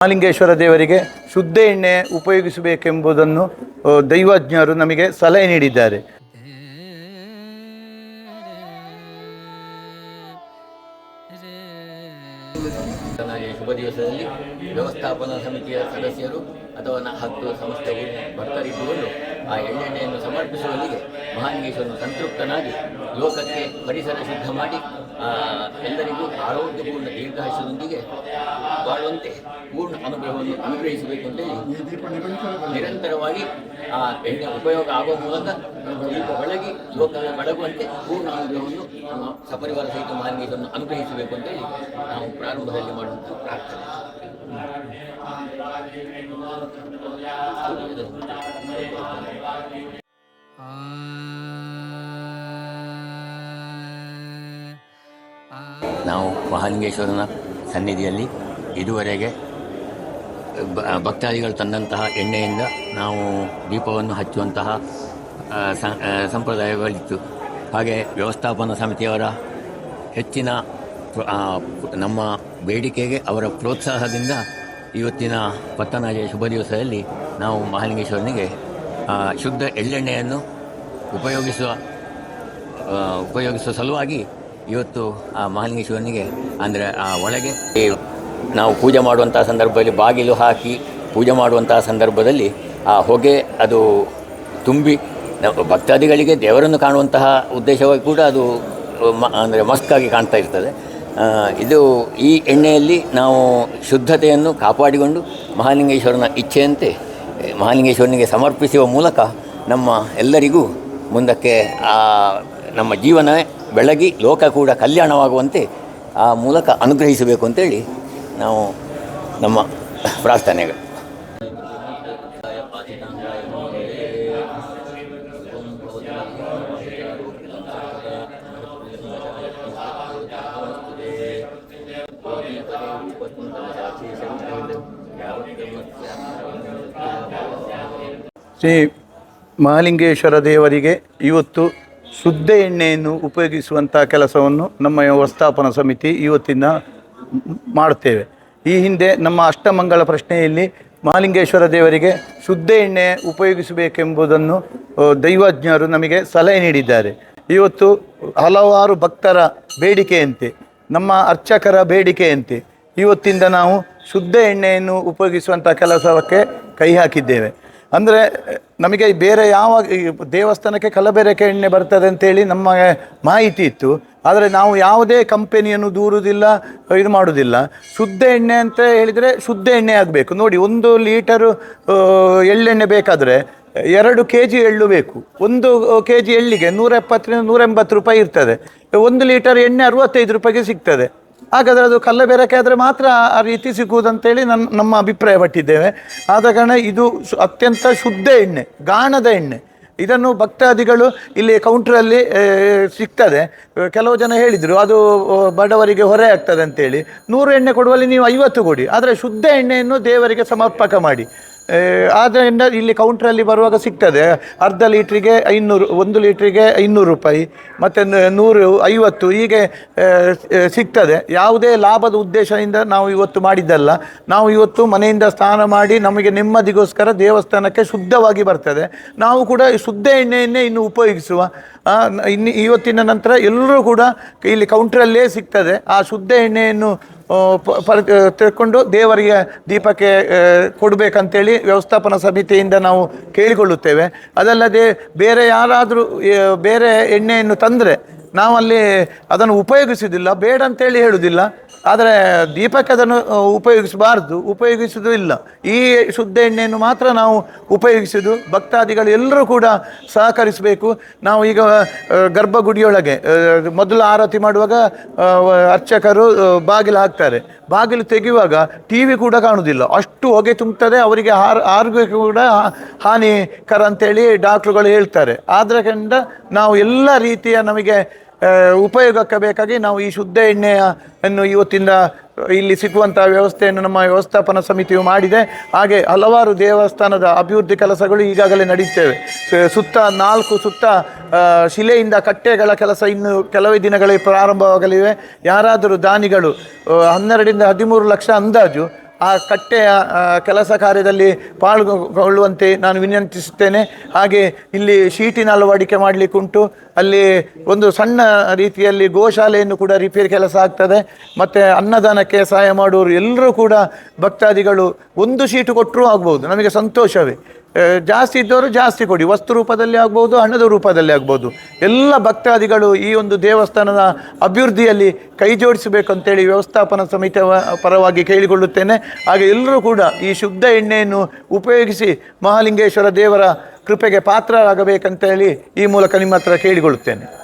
ಮಹಾಲಿಂಗೇಶ್ವರ ದೇವರಿಗೆ ಶುದ್ಧ ಎಣ್ಣೆ ಉಪಯೋಗಿಸಬೇಕೆಂಬುದನ್ನು ದೈವಜ್ಞರು ನಮಗೆ ಸಲಹೆ ನೀಡಿದ್ದಾರೆ. ಶುಭ ದಿವಸದಲ್ಲಿ ವ್ಯವಸ್ಥಾಪನಾ ಸಮಿತಿಯ ಸದಸ್ಯರು ಅಥವಾ ಹತ್ತು ಸಂಸ್ಥೆಗೆ ಭಕ್ತರಿದ್ದುಕೊಂಡು ಆ ಎಳ್ಳೆಣ್ಣೆಯನ್ನು ಸಮರ್ಪಿಸುವಲ್ಲಿಗೆ ಮಹಾಲಿಂಗೇಶ್ವರನು ಸಂತೃಪ್ತನಾಗಿ ಲೋಕಕ್ಕೆ ಪರಿಸರ ಶುದ್ಧ ಮಾಡಿ ಎಲ್ಲರಿಗೂ ಆರೋಗ್ಯಪೂರ್ಣ ದೀರ್ಘಾಯುಷದೊಂದಿಗೆ ಬಾಳುವಂತೆ ಪೂರ್ಣ ಅನುಗ್ರಹವನ್ನು ಅನುಗ್ರಹಿಸಬೇಕು ಅಂತೇಳಿ ನಿರಂತರವಾಗಿ ಆ ಎಣ್ಣೆ ಉಪಯೋಗ ಆಗುವ ಮೂಲಕ ದೀಪ ಬೆಳಗಿ ಲೋಕ ಬೆಳಗುವಂತೆ ಪೂರ್ಣ ಅನುಗ್ರಹವನ್ನು ನಮ್ಮ ಸಪರಿವಾರ ಸಹಿತ ಮಾನ್ಯವನ್ನು ಅನುಗ್ರಹಿಸಬೇಕು ಅಂತೇಳಿ ನಾವು ಪ್ರಾರಂಭದಲ್ಲಿ ಮಾಡುವಂಥ ಪ್ರಾರ್ಥನೆ. ನಾವು ಮಹಾಲಿಂಗೇಶ್ವರನ ಸನ್ನಿಧಿಯಲ್ಲಿ ಇದುವರೆಗೆ ಭಕ್ತಾದಿಗಳು ತಂದಂತಹ ಎಣ್ಣೆಯಿಂದ ನಾವು ದೀಪವನ್ನು ಹಚ್ಚುವಂತಹ ಸಂಪ್ರದಾಯಗಳಿತ್ತು. ಹಾಗೆ ವ್ಯವಸ್ಥಾಪನಾ ಸಮಿತಿಯವರ ಹೆಚ್ಚಿನ ನಮ್ಮ ಬೇಡಿಕೆಗೆ ಅವರ ಪ್ರೋತ್ಸಾಹದಿಂದ ಇವತ್ತಿನ ಪತ್ತನಾಜಯ ಶುಭ ದಿವಸದಲ್ಲಿ ನಾವು ಮಹಾಲಿಂಗೇಶ್ವರನಿಗೆ ಶುದ್ಧ ಎಳ್ಳೆಣ್ಣೆಯನ್ನು ಉಪಯೋಗಿಸುವ ಉಪಯೋಗಿಸುವ ಸಲುವಾಗಿ ಇವತ್ತು ಆ ಮಹಾಲಿಂಗೇಶ್ವರನಿಗೆ ಅಂದರೆ ಆ ಒಳಗೆ ನಾವು ಪೂಜೆ ಮಾಡುವಂಥ ಸಂದರ್ಭದಲ್ಲಿ ಬಾಗಿಲು ಹಾಕಿ ಪೂಜೆ ಮಾಡುವಂಥ ಸಂದರ್ಭದಲ್ಲಿ ಆ ಹೊಗೆ ಅದು ತುಂಬಿ ಭಕ್ತಾದಿಗಳಿಗೆ ದೇವರನ್ನು ಕಾಣುವಂತಹ ಉದ್ದೇಶವಾಗಿ ಕೂಡ ಅದು, ಮ ಅಂದರೆ ಮಸ್ಕಾಗಿ ಕಾಣ್ತಾ ಇರ್ತದೆ. ಇದು ಈ ಎಣ್ಣೆಯಲ್ಲಿ ನಾವು ಶುದ್ಧತೆಯನ್ನು ಕಾಪಾಡಿಕೊಂಡು ಮಹಾಲಿಂಗೇಶ್ವರನ ಇಚ್ಛೆಯಂತೆ, ಮಹಾಲಿಂಗೇಶ್ವರನಿಗೆ ಸಮರ್ಪಿಸುವ ಮೂಲಕ ನಮ್ಮ ಎಲ್ಲರಿಗೂ ಮುಂದಕ್ಕೆ ಆ ನಮ್ಮ ಜೀವನ ಬೆಳಗಿ ಲೋಕ ಕೂಡ ಕಲ್ಯಾಣವಾಗುವಂತೆ ಆ ಮೂಲಕ ಅನುಗ್ರಹಿಸಬೇಕು ಅಂತೇಳಿ ನಾವು ನಮ್ಮ ಪ್ರಾರ್ಥನೆಗಳು ಶ್ರೀ ಮಹಾಲಿಂಗೇಶ್ವರ ದೇವರಿಗೆ ಇವತ್ತು ಶುದ್ಧ ಎಣ್ಣೆಯನ್ನು ಉಪಯೋಗಿಸುವಂಥ ಕೆಲಸವನ್ನು ನಮ್ಮ ವ್ಯವಸ್ಥಾಪನ ಸಮಿತಿ ಇವತ್ತಿನ ಮಾಡುತ್ತೇವೆ. ಈ ಹಿಂದೆ ನಮ್ಮ ಅಷ್ಟಮಂಗಳ ಪ್ರಶ್ನೆಯಲ್ಲಿ ಮಹಾಲಿಂಗೇಶ್ವರ ದೇವರಿಗೆ ಶುದ್ಧ ಎಣ್ಣೆ ಉಪಯೋಗಿಸಬೇಕೆಂಬುದನ್ನು ದೈವಜ್ಞರು ನಮಗೆ ಸಲಹೆ ನೀಡಿದ್ದಾರೆ. ಇವತ್ತು ಹಲವಾರು ಭಕ್ತರ ಬೇಡಿಕೆಯಂತೆ, ನಮ್ಮ ಅರ್ಚಕರ ಬೇಡಿಕೆಯಂತೆ, ಇವತ್ತಿಂದ ನಾವು ಶುದ್ಧ ಎಣ್ಣೆಯನ್ನು ಉಪಯೋಗಿಸುವಂಥ ಕೆಲಸಕ್ಕೆ ಕೈ ಹಾಕಿದ್ದೇವೆ. ಅಂದರೆ, ನಮಗೆ ಬೇರೆ ಯಾವ ದೇವಸ್ಥಾನಕ್ಕೆ ಕಲಬೆರಕೆ ಎಣ್ಣೆ ಬರ್ತದೆ ಅಂತೇಳಿ ನಮ್ಮ ಮಾಹಿತಿ ಇತ್ತು. ಆದರೆ ನಾವು ಯಾವುದೇ ಕಂಪೆನಿಯನ್ನು ದೂರುವುದಿಲ್ಲ ಇದು ಮಾಡುವುದಿಲ್ಲ ಶುದ್ಧ ಎಣ್ಣೆ ಅಂತ ಹೇಳಿದರೆ ಶುದ್ಧ ಎಣ್ಣೆ ಆಗಬೇಕು. ನೋಡಿ, ಒಂದು ಲೀಟರು ಎಳ್ಳೆಣ್ಣೆ ಬೇಕಾದರೆ ಎರಡು ಕೆ ಜಿ ಎಳ್ಳು ಬೇಕು. ಒಂದು ಕೆ ಜಿ ಎಳ್ಳಿಗೆ ನೂರ ಎಪ್ಪತ್ತರಿಂದ ನೂರ ಎಂಬತ್ತು ರೂಪಾಯಿ ಇರ್ತದೆ. ಒಂದು ಲೀಟರ್ ಎಣ್ಣೆ ಅರವತ್ತೈದು ರೂಪಾಯಿಗೆ ಸಿಗ್ತದೆ. ಹಾಗಾದರೆ ಅದು ಕಲ್ಲಬೆರಕೆ ಆದರೆ ಮಾತ್ರ ಆ ರೀತಿ ಸಿಗುವುದಂತೇಳಿ ನನ್ನ ನಮ್ಮ ಅಭಿಪ್ರಾಯ ಪಟ್ಟಿದ್ದೇವೆ. ಆದ ಕಾರಣ ಇದು ಅತ್ಯಂತ ಶುದ್ಧ ಎಣ್ಣೆ, ಗಾಣದ ಎಣ್ಣೆ. ಇದನ್ನು ಭಕ್ತಾದಿಗಳು ಇಲ್ಲಿ ಕೌಂಟ್ರಲ್ಲಿ ಸಿಗ್ತದೆ. ಕೆಲವು ಜನ ಹೇಳಿದರು, ಅದು ಬಡವರಿಗೆ ಹೊರೆ ಆಗ್ತದೆ ಅಂತೇಳಿ ನೂರು ಎಣ್ಣೆ ಕೊಡುವಲ್ಲಿ ನೀವು ಐವತ್ತು ಕೊಡಿ. ಆದರೆ ಶುದ್ಧ ಎಣ್ಣೆಯನ್ನು ದೇವರಿಗೆ ಸಮರ್ಪಕ ಮಾಡಿ. ಆದ್ದರಿಂದ ಇಲ್ಲಿ ಕೌಂಟ್ರಲ್ಲಿ ಬರುವಾಗ ಸಿಗ್ತದೆ. ಅರ್ಧ ಲೀಟ್ರಿಗೆ ಐನೂರು, ಒಂದು ಲೀಟ್ರಿಗೆ ಐನೂರು ರೂಪಾಯಿ, ಮತ್ತು ನೂರು, ಐವತ್ತು, ಹೀಗೆ ಸಿಗ್ತದೆ. ಯಾವುದೇ ಲಾಭದ ಉದ್ದೇಶದಿಂದ ನಾವು ಇವತ್ತು ಮಾಡಿದ್ದಲ್ಲ. ನಾವು ಇವತ್ತು ಮನೆಯಿಂದ ಸ್ನಾನ ಮಾಡಿ ನಮಗೆ ನೆಮ್ಮದಿಗೋಸ್ಕರ ದೇವಸ್ಥಾನಕ್ಕೆ ಶುದ್ಧವಾಗಿ ಬರ್ತದೆ. ನಾವು ಕೂಡ ಶುದ್ಧ ಎಣ್ಣೆಯನ್ನೇ ಇನ್ನು ಉಪಯೋಗಿಸುವ. ಇನ್ನು ಇವತ್ತಿನ ನಂತರ ಎಲ್ಲರೂ ಕೂಡ ಇಲ್ಲಿ ಕೌಂಟ್ರಲ್ಲೇ ಸಿಗ್ತದೆ. ಆ ಶುದ್ಧ ಎಣ್ಣೆಯನ್ನು ಪರ ತೆಗೆದುಕೊಂಡು ದೇವರಿಗೆ ದೀಪಕ್ಕೆ ಕೊಡಬೇಕಂತೇಳಿ ವ್ಯವಸ್ಥಾಪನಾ ಸಮಿತಿಯಿಂದ ನಾವು ಕೇಳಿಕೊಳ್ಳುತ್ತೇವೆ. ಅದಲ್ಲದೆ ಬೇರೆ ಯಾರಾದರೂ ಬೇರೆ ಎಣ್ಣೆಯನ್ನು ತಂದರೆ ನಾವಲ್ಲಿ ಅದನ್ನು ಉಪಯೋಗಿಸುವುದಿಲ್ಲ ಬೇಡ ಅಂತೇಳಿ ಹೇಳುವುದಿಲ್ಲ. ಆದರೆ ದೀಪಕ್ಕೆ ಅದನ್ನು ಉಪಯೋಗಿಸಬಾರ್ದು ಉಪಯೋಗಿಸುವುದೂ ಇಲ್ಲ. ಈ ಶುದ್ಧ ಎಣ್ಣೆಯನ್ನು ಮಾತ್ರ ನಾವು ಉಪಯೋಗಿಸುವುದು ಭಕ್ತಾದಿಗಳು ಎಲ್ಲರೂ ಕೂಡ ಸಹಕರಿಸಬೇಕು. ನಾವು ಈಗ ಗರ್ಭಗುಡಿಯೊಳಗೆ ಮೊದಲು ಆರತಿ ಮಾಡುವಾಗ ಅರ್ಚಕರು ಬಾಗಿಲು ಹಾಕ್ತಾರೆ. ಬಾಗಿಲು ತೆಗೆಯುವಾಗ ಟಿ ವಿ ಕೂಡ ಕಾಣುವುದಿಲ್ಲ. ಅಷ್ಟು ಹೊಗೆ ತುಂಬುತ್ತದೆ ಅವರಿಗೆ ಆರ್, ಆರೋಗ್ಯಕ್ಕೆ ಕೂಡ ಹಾನಿಕರ ಅಂತೇಳಿ ಡಾಕ್ಟ್ರುಗಳು ಹೇಳ್ತಾರೆ. ಆದ್ದರಿಂದ ನಾವು ಎಲ್ಲ ರೀತಿಯ ನಮಗೆ ಉಪಯೋಗಕ್ಕೆ ಬೇಕಾಗಿ ನಾವು ಈ ಶುದ್ಧ ಎಣ್ಣೆಯನ್ನು ಇವತ್ತಿಂದ ಇಲ್ಲಿ ಸಿಗುವಂಥ ವ್ಯವಸ್ಥೆಯನ್ನು ನಮ್ಮ ವ್ಯವಸ್ಥಾಪನಾ ಸಮಿತಿಯು ಮಾಡಿದೆ. ಹಾಗೆ ಹಲವಾರು ದೇವಸ್ಥಾನದ ಅಭಿವೃದ್ಧಿ ಕೆಲಸಗಳು ಈಗಾಗಲೇ ನಡೆಯುತ್ತೇವೆ ಸುತ್ತ ನಾಲ್ಕು ಸುತ್ತ ಶಿಲೆಯಿಂದ ಕಟ್ಟೆಗಳ ಕೆಲಸ ಇನ್ನು ಕೆಲವೇ ದಿನಗಳಲ್ಲಿ ಪ್ರಾರಂಭವಾಗಲಿವೆ. ಯಾರಾದರೂ ದಾನಿಗಳು ಹನ್ನೆರಡರಿಂದ ಹದಿಮೂರು ಲಕ್ಷ ಅಂದಾಜು ಆ ಕಟ್ಟೆಯ ಕೆಲಸ ಕಾರ್ಯದಲ್ಲಿ ಪಾಲ್ಗೊಳ್ಳುವಂತೆ ನಾನು ವಿನಂತಿಸುತ್ತೇನೆ. ಹಾಗೆ ಇಲ್ಲಿ ಶೀಟಿನ ಅಳವಡಿಕೆ ಮಾಡಲಿಕ್ಕುಂಟು ಅಲ್ಲಿ ಒಂದು ಸಣ್ಣ ರೀತಿಯಲ್ಲಿ ಗೋಶಾಲೆಯನ್ನು ಕೂಡ ರಿಪೇರಿ ಕೆಲಸ ಆಗ್ತದೆ. ಮತ್ತು ಅನ್ನದಾನಕ್ಕೆ ಸಹಾಯ ಮಾಡುವವರು ಎಲ್ಲರೂ ಕೂಡ ಭಕ್ತಾದಿಗಳು ಒಂದು ಶೀಟು ಕೊಟ್ಟರೂ ಆಗ್ಬೋದು. ನಮಗೆ ಸಂತೋಷವೇ. ಜಾಸ್ತಿ ಇದ್ದವರು ಜಾಸ್ತಿ ಕೊಡಿ. ವಸ್ತು ರೂಪದಲ್ಲಿ ಆಗ್ಬೋದು, ಹಣದ ರೂಪದಲ್ಲಿ ಆಗ್ಬೋದು. ಎಲ್ಲ ಭಕ್ತಾದಿಗಳು ಈ ಒಂದು ದೇವಸ್ಥಾನದ ಅಭಿವೃದ್ಧಿಯಲ್ಲಿ ಕೈ ಜೋಡಿಸಬೇಕು ಅಂತೇಳಿ ವ್ಯವಸ್ಥಾಪನಾ ಸಮಿತಿಯ ವ- ಪರವಾಗಿ ಕೇಳಿಕೊಳ್ಳುತ್ತೇನೆ. ಹಾಗೆ ಎಲ್ಲರೂ ಕೂಡ ಈ ಶುದ್ಧ ಎಣ್ಣೆಯನ್ನು ಉಪಯೋಗಿಸಿ ಮಹಾಲಿಂಗೇಶ್ವರ ದೇವರ ಕೃಪೆಗೆ ಪಾತ್ರರಾಗಬೇಕಂತೇಳಿ ಈ ಮೂಲಕ ನಿಮ್ಮ ಹತ್ರ ಕೇಳಿಕೊಳ್ಳುತ್ತೇನೆ.